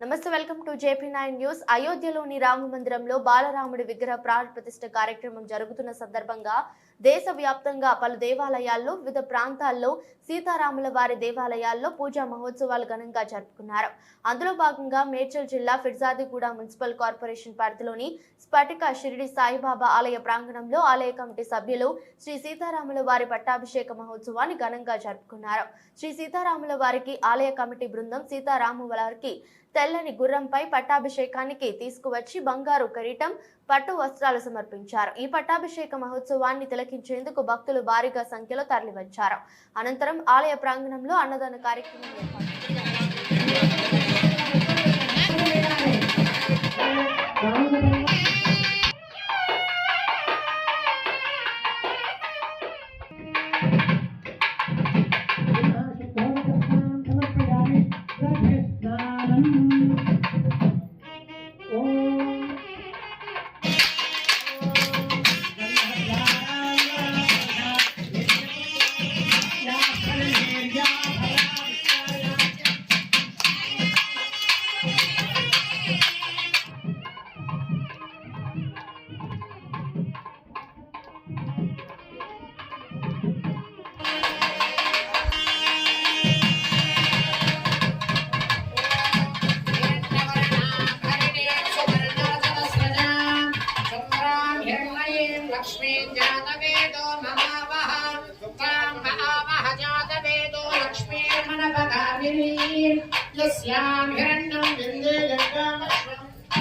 నమస్తే welcome to JP nine news. అయోధ్యలోని Rama మందిరంలో బాలరాముడి విగ్రహ ప్రాణ ప్రతిష్ఠ కార్యక్రమం జరుగుతున్న సందర్భంగా దేశవ్యాప్తంగా పలు దేవాలయాల్లో వివిధ ప్రాంతాల్లో సీతారాముల వారి దేవాలయాల్లో పూజా మహోత్సవాలు ఘనంగా జరుపుకున్నారు. అందులో భాగంగా మేడ్చల్ జిల్లా ఫిర్జాదిగూడ మున్సిపల్ కార్పొరేషన్ పరిధిలోని స్ఫటిక షిరిడి సాయిబాబా ఆలయ ప్రాంగణంలో ఆలయ కమిటీ సభ్యులు శ్రీ సీతారాముల వారి పట్టాభిషేక మహోత్సవాన్ని ఘనంగా జరుపుకున్నారు. శ్రీ సీతారాముల వారికి ఆలయ కమిటీ బృందం సీతారాము వారికి తెల్లని గుర్రంపై పట్టాభిషేకానికి తీసుకువచ్చి బంగారు కిరీటం పట్టు వస్త్రాలు సమర్పించారు. ఈ పట్టాభిషేక మహోత్సవాన్ని తిలకించేందుకు భక్తులు భారీగా సంఖ్యలో తరలివచ్చారు. అనంతరం ఆలయ ప్రాంగణంలో అన్నదాన కార్యక్రమం ఏర్పాటు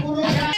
పురుష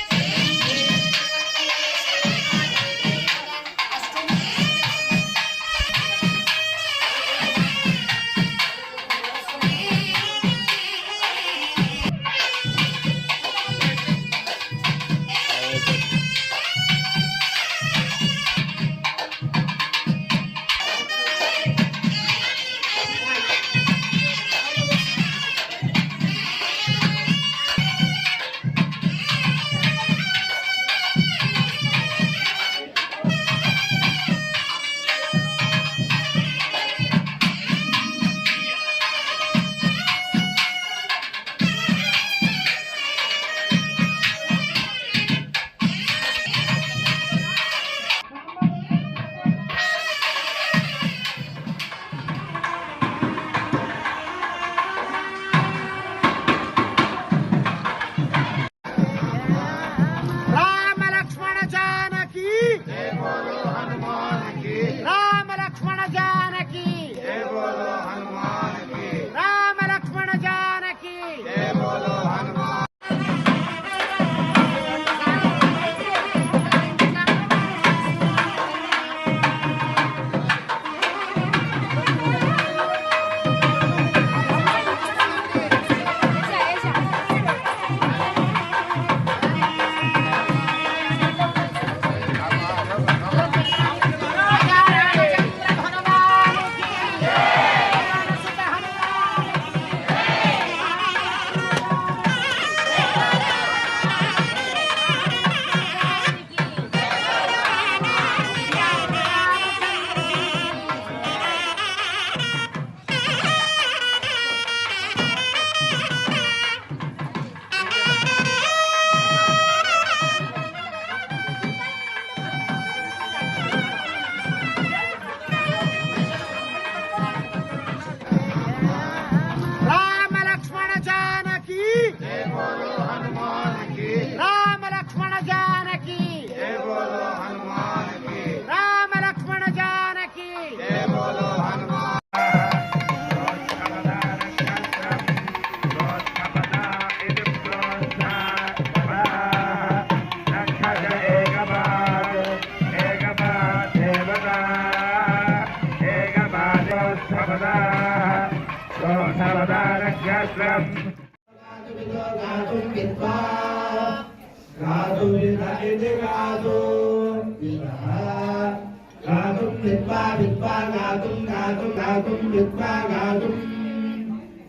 గాతుం విద్వా విద్వా గాతుం గాతుం గాతుం విద్వా గాతుం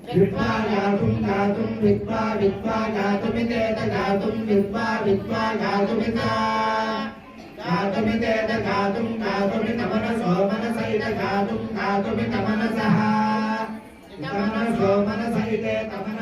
విద్వా గాతుం గాతుం విద్వా విద్వా గాతుమిదేత గాతుం విద్వా విద్వా గాతుమిత గాతుమిదేత గాతుం గాతుమి నమన సోమన సైత గాతుం గాతుమి గాతుమిత మనసః సోమన సైతే తమన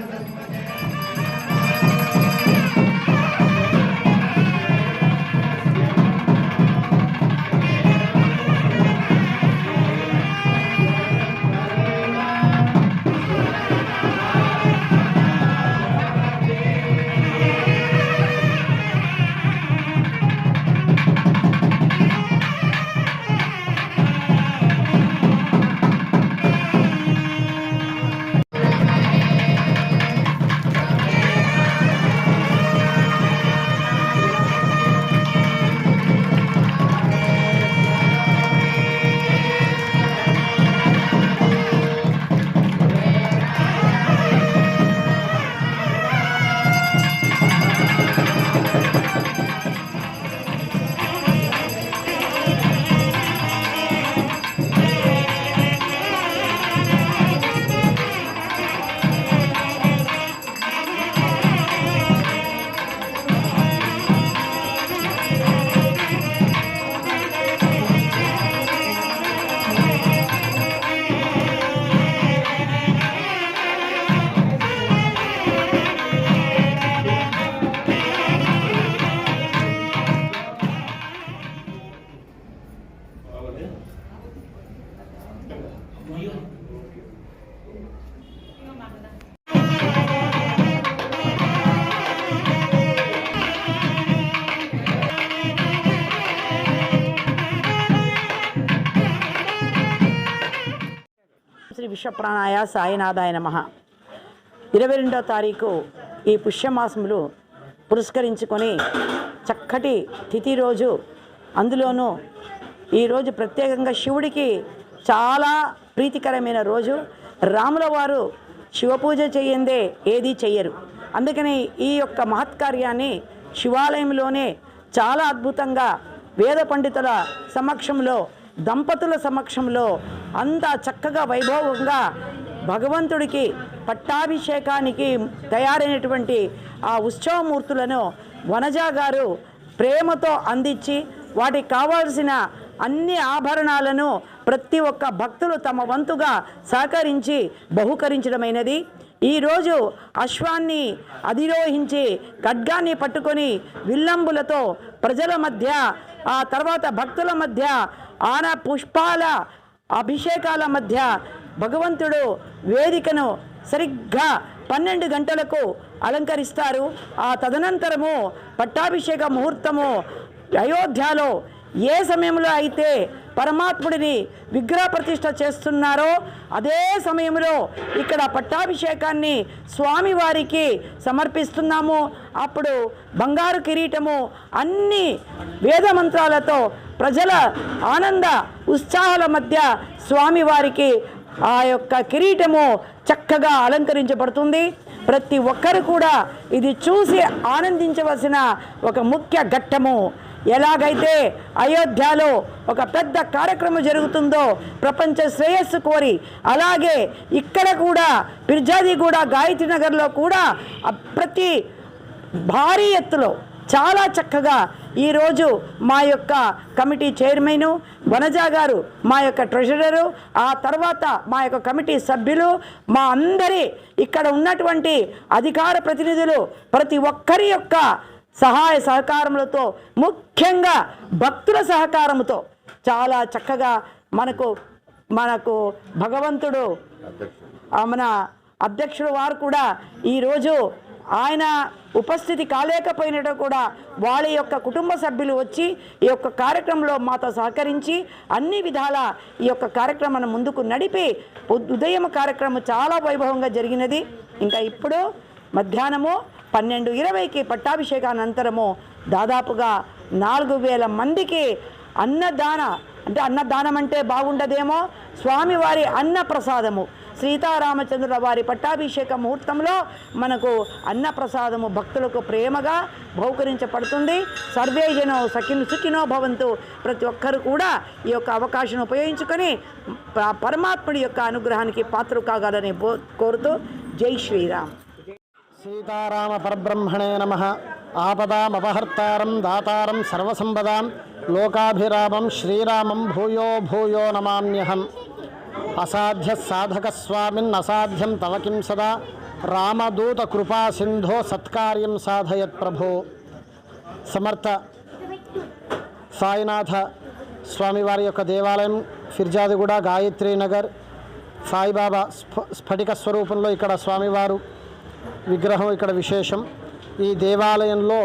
శ్రీ ప్రాణాయ సాయినాథాయ నమ. ఇరవై రెండో తారీఖు ఈ పుష్యమాసములు పురస్కరించుకొని చక్కటి తిథి రోజు అందులోనూ ఈరోజు ప్రత్యేకంగా శివుడికి చాలా ప్రీతికరమైన రోజు. రాముల వారు శివపూజ చేయందే ఏదీ చెయ్యరు. అందుకని ఈ యొక్క మహత్కార్యాన్ని శివాలయంలోనే చాలా అద్భుతంగా వేద పండితుల సమక్షంలో దంపతుల సమక్షంలో అంత చక్కగా వైభవంగా భగవంతుడికి పట్టాభిషేకానికి తయారైనటువంటి ఆ ఉత్సవమూర్తులను వనజ గారు ప్రేమతో అందించి వాటికి కావాల్సిన అన్ని ఆభరణాలను ప్రతి ఒక్క భక్తులు తమ వంతుగా సహకరించి బహుకరించడమైనది. ఈరోజు అశ్వాన్ని అధిరోహించి ఖడ్గాన్ని పట్టుకొని విల్లంబులతో ప్రజల మధ్య ఆ తర్వాత భక్తుల మధ్య ఆన పుష్పాల అభిషేకాల మధ్య భగవంతుడు వేదికను సరిగ్గా పన్నెండు గంటలకు అలంకరిస్తారు. ఆ తదనంతరము పట్టాభిషేక ముహూర్తము అయోధ్యలో ఏ సమయంలో అయితే పరమాత్ముడిని విగ్రహ ప్రతిష్ట చేస్తున్నారో అదే సమయంలో ఇక్కడ పట్టాభిషేకాన్ని స్వామివారికి సమర్పిస్తున్నాము. అప్పుడు బంగారు కిరీటము అన్ని వేద మంత్రాలతో ప్రజల ఆనంద ఉత్సాహాల మధ్య స్వామివారికి ఆ యొక్క కిరీటము చక్కగా అలంకరించబడుతుంది. ప్రతి ఒక్కరు కూడా ఇది చూసి ఆనందించవలసిన ఒక ముఖ్య ఘట్టము. ఎలాగైతే అయోధ్యలో ఒక పెద్ద కార్యక్రమం జరుగుతుందో ప్రపంచ శ్రేయస్సు కోరి అలాగే ఇక్కడ కూడా పిర్జాది కూడా గాయత్రి నగర్లో కూడా ప్రతి భారీ ఎత్తులో చాలా చక్కగా ఈరోజు మా యొక్క కమిటీ చైర్మన్ వనజా గారు మా యొక్క ట్రెజరరు ఆ తర్వాత మా యొక్క కమిటీ సభ్యులు మా అందరి ఇక్కడ ఉన్నటువంటి అధికార ప్రతినిధులు ప్రతి ఒక్కరి యొక్క సహాయ సహకారములతో ముఖ్యంగా భక్తుల సహకారముతో చాలా చక్కగా మనకు మనకు భగవంతుడు మన అధ్యక్షుడు వారు కూడా ఈరోజు ఆయన ఉపస్థితి కాలేకపోయినట్టు కూడా వాళ్ళ యొక్క కుటుంబ సభ్యులు వచ్చి ఈ యొక్క కార్యక్రమంలో మాతో సహకరించి అన్ని విధాల ఈ యొక్క కార్యక్రమాన్ని ముందుకు నడిపి ఉదయం కార్యక్రమం చాలా వైభవంగా జరిగినది. ఇంకా ఇప్పుడు మధ్యాహ్నము పన్నెండు ఇరవైకి పట్టాభిషేకానంతరము దాదాపుగా నాలుగు వేల మందికి అన్నదాన అంటే అన్నదానం అంటే బాగుండదేమో? స్వామివారి అన్న ప్రసాదము సీతారామచంద్రుల వారి పట్టాభిషేక ముహూర్తంలో మనకు అన్నప్రసాదము భక్తులకు ప్రేమగా బహుకరించబడుతుంది. సర్వే జనో సఖిను సుఖినో భవంతు. ప్రతి ఒక్కరు కూడా ఈ యొక్క అవకాశం ఉపయోగించుకొని పరమాత్ముడి యొక్క అనుగ్రహానికి పాత్ర కాగలని కోరుతూ జై శ్రీరామ్. సీతారామ పరబ్రహ్మణే నమ. ఆపదామపహర్తారం దాతారం సర్వసంపదాం. లోకాభిరామం శ్రీరామం భూయో భూయో నమామ్యహం అసాధ్య సాధక స్వామిన్ అసాధ్యం తవ కిం సదా? రామదూత కృపా సింధో సత్కార్యం సాధయత్ ప్రభో. సమర్థ సాయినాథ స్వామివారి యొక్క దేవాలయం ఫిర్జాదిగూడ గాయత్రి నగర్ సాయిబాబా స్ఫ స్ఫటిక స్వరూపంలో ఇక్కడ స్వామివారు విగ్రహం ఇక్కడ విశేషం. ఈ దేవాలయంలో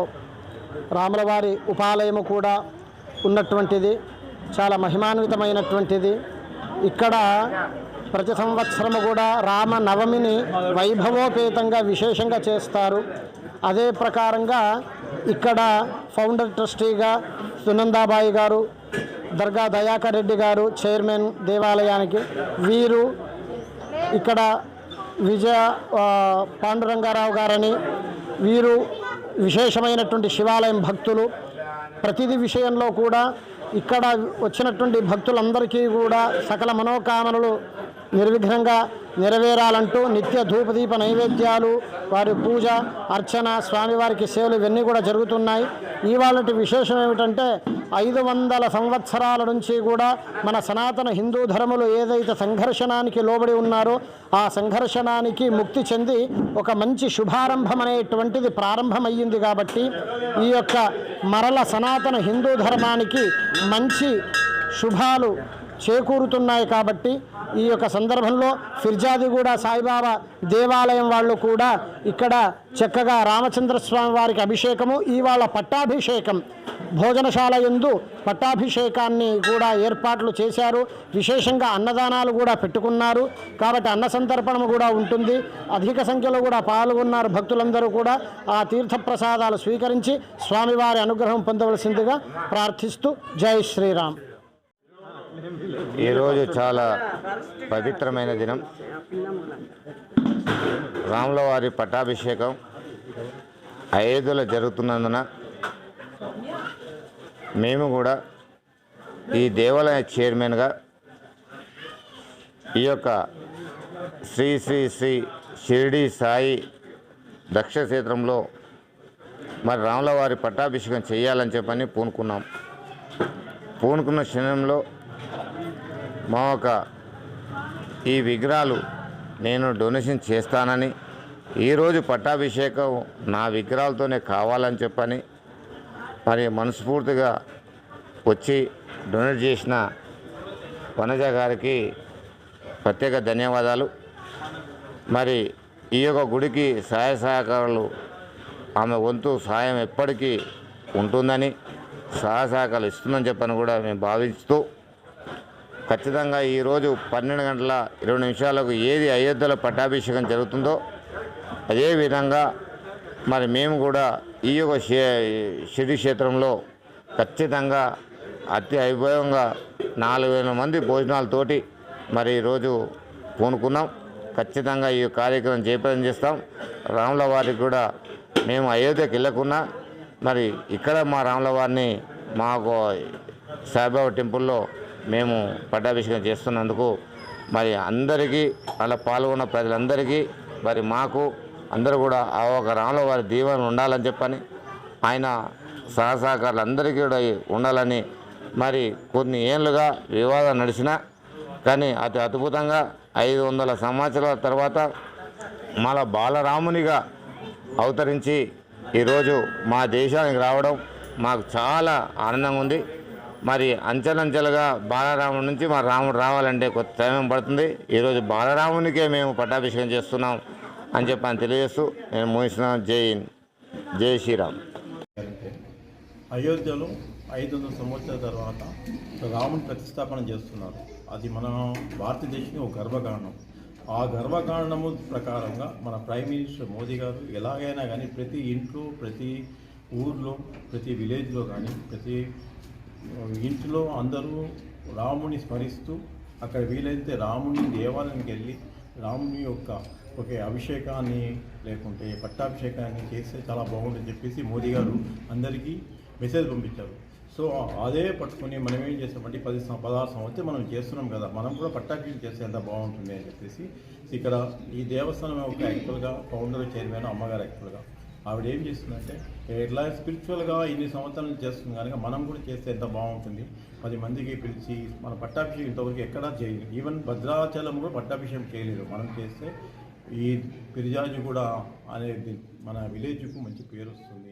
రాములవారి ఉపాలయము కూడా ఉన్నటువంటిది చాలా మహిమాన్వితమైనటువంటిది. ఇక్కడ ప్రతి సంవత్సరము కూడా రామ నవమిని వైభవోపేతంగా విశేషంగా చేస్తారు. అదే ప్రకారంగా ఇక్కడ ఫౌండర్ ట్రస్టీగా సునందాబాయి గారు దర్గా దయాకర్ రెడ్డి గారు చైర్మన్ దేవాలయానికి వీరు ఇక్కడ విజయ పాండురంగారావు గారని వీరు విశేషమైనటువంటి శివాలయం భక్తులు. ప్రతిదీ విషయంలో కూడా ఇక్కడ వచ్చినటువంటి భక్తులందరికీ కూడా సకల మనోకామనలు నిర్విఘ్నంగా నెరవేరాలంటూ నిత్య ధూపదీప నైవేద్యాలు వారి పూజ అర్చన స్వామివారికి సేవలు ఇవన్నీ కూడా జరుగుతున్నాయి. ఇవాళటి విశేషం ఏమిటంటే ఐదు వందల సంవత్సరాల నుంచి కూడా మన సనాతన హిందూ ధర్మలు ఏదైతే సంఘర్షణానికి లోబడి ఉన్నారో ఆ సంఘర్షణానికి ముక్తి చెంది ఒక మంచి శుభారంభం అనేటువంటిది ప్రారంభమయ్యింది కాబట్టి ఈ యొక్క మరల సనాతన హిందూ ధర్మానికి మంచి శుభాలు చేకూరుతున్నాయి కాబట్టి ఈ యొక్క సందర్భంలో ఫిర్జాదిగూడ సాయిబాబా దేవాలయం వాళ్ళు కూడా ఇక్కడ చక్కగా రామచంద్ర స్వామి వారికి అభిషేకము ఇవాళ పట్టాభిషేకం. భోజనశాల యందు పట్టాభిషేకాన్ని కూడా ఏర్పాట్లు చేశారు. విశేషంగా అన్నదానాలు కూడా పెట్టుకున్నారు. కాబట్టి అన్న సంతర్పణము కూడా ఉంటుంది. అధిక సంఖ్యలో కూడా పాల్గొన్నారు భక్తులందరూ కూడా. ఆ తీర్థ ప్రసాదాలు స్వీకరించి స్వామివారి అనుగ్రహం పొందవలసిందిగా ప్రార్థిస్తూ జై శ్రీరామ్. ఈరోజు చాలా పవిత్రమైన దినం. రాములవారి పట్టాభిషేకం అయోధ్యలో జరుగుతున్నందున మేము కూడా ఈ దేవాలయ చైర్మన్గా ఈ యొక్క శ్రీ శ్రీ శ్రీ షిరిడి సాయి దక్షక్షేత్రంలో మరి రాములవారి పట్టాభిషేకం చేయాలని చెప్పని పూనుకున్నాం. పూనుకున్న క్షణంలో మా ఒక ఈ విగ్రహాలు నేను డొనేషన్ చేస్తానని ఈరోజు పట్టాభిషేకం నా విగ్రహాలతోనే కావాలని చెప్పని మరి మనస్ఫూర్తిగా వచ్చి డొనేట్ చేసిన వనజ గారికి ప్రత్యేక ధన్యవాదాలు. మరి ఈ యొక్క గుడికి సహాయ సహకారాలు ఆమె వంతు సాయం ఎప్పటికీ ఉంటుందని సహాయ సహకారాలు ఇస్తుందని చెప్పని కూడా మేము భావిస్తూ ఖచ్చితంగా ఈరోజు పన్నెండు గంటల ఇరవై నిమిషాలకు ఏది అయోధ్యలో పట్టాభిషేకం జరుగుతుందో అదేవిధంగా మరి మేము కూడా ఈ యొక్క షిరి క్షేత్రంలో ఖచ్చితంగా అతి వైభవంగా నాలుగు వేల మంది భోజనాలతోటి మరి ఈరోజు పూనుకున్నాం. ఖచ్చితంగా ఈ కార్యక్రమం చేపదం చేస్తాం. రాముల వారికి కూడా మేము అయోధ్యకి వెళ్ళకున్నా మరి ఇక్కడ మా రాముల వారిని మాకు సాయిబాబా టెంపుల్లో మేము పట్టాభిషేకం చేస్తున్నందుకు మరి అందరికీ అలా పాల్గొన్న ప్రజలందరికీ మరి మాకు అందరూ కూడా ఆ ఒక రాముల వారి దీవెన ఉండాలని చెప్పని ఆయన సహసహకారులు అందరికీ కూడా ఉండాలని మరి కొన్ని ఏళ్ళుగా వివాదం నడిచినా కానీ అతి అద్భుతంగా ఐదు వందల సంవత్సరాల తర్వాత మళ్ళా బాలరామునిగా అవతరించి ఈరోజు మా దేశానికి రావడం మాకు చాలా ఆనందంగా ఉంది. మరి అంచెలంచెలుగా బాలరాముడి నుంచి మా రాముడు రావాలంటే కొత్త సమయం పడుతుంది. ఈరోజు బాలరామునికే మేము పట్టాభిషేకం చేస్తున్నాం అని చెప్పి అని తెలియజేస్తూ నేను ముగిస్తున్నాను జై జై శ్రీరామ్. అయోధ్యలో ఐదు వందల సంవత్సరాల తర్వాత రాముని ప్రతిష్టాపన చేస్తున్నారు. అది మన భారతదేశానికి ఒక గర్వకారణం. ఆ గర్వకారణము ప్రకారంగా మన ప్రైమ్ మినిస్టర్ మోదీ గారు ఎలాగైనా కానీ ప్రతి ఇంట్లో ప్రతి ఊర్లో ప్రతి విలేజ్లో కానీ ప్రతి ఇంట్లో అందరూ రాముని స్మరిస్తూ అక్కడ వీలైతే రాముని దేవాలయానికి వెళ్ళి రాముని యొక్క ఒక అభిషేకాన్ని లేకుంటే పట్టాభిషేకాన్ని చేస్తే చాలా బాగుంటుంది చెప్పేసి మోదీ గారు అందరికీ మెసేజ్ పంపించారు. సో అదే పట్టుకొని మనం ఏం చేస్తామంటే పది పదహారు సంవత్సరం మనం చేస్తున్నాం కదా మనం కూడా పట్టాభిషేకం చేస్తే ఎంత బాగుంటుంది అని చెప్పేసి ఇక్కడ ఈ దేవస్థానం యొక్క యాక్చువల్గా ఫౌండర్ చైర్మన్ అమ్మగారు యాక్చువల్గా ఆవిడ ఏం చేస్తుందంటే ఎట్లా స్పిరిచువల్గా ఇన్ని సంవత్సరాలు చేస్తుంది కనుక మనం కూడా చేస్తే ఎంత బాగుంటుంది. పది మందికి పిలిచి మన పట్టాభిషేకం ఇంతవరకు ఎక్కడా చేయలేదు. ఈవెన్ భద్రాచలం కూడా పట్టాభిషేకం చేయలేదు. మనం చేస్తే ఈ పిరిజాజు కూడా అనేది మన విలేజ్కు మంచి పేరు వస్తుంది.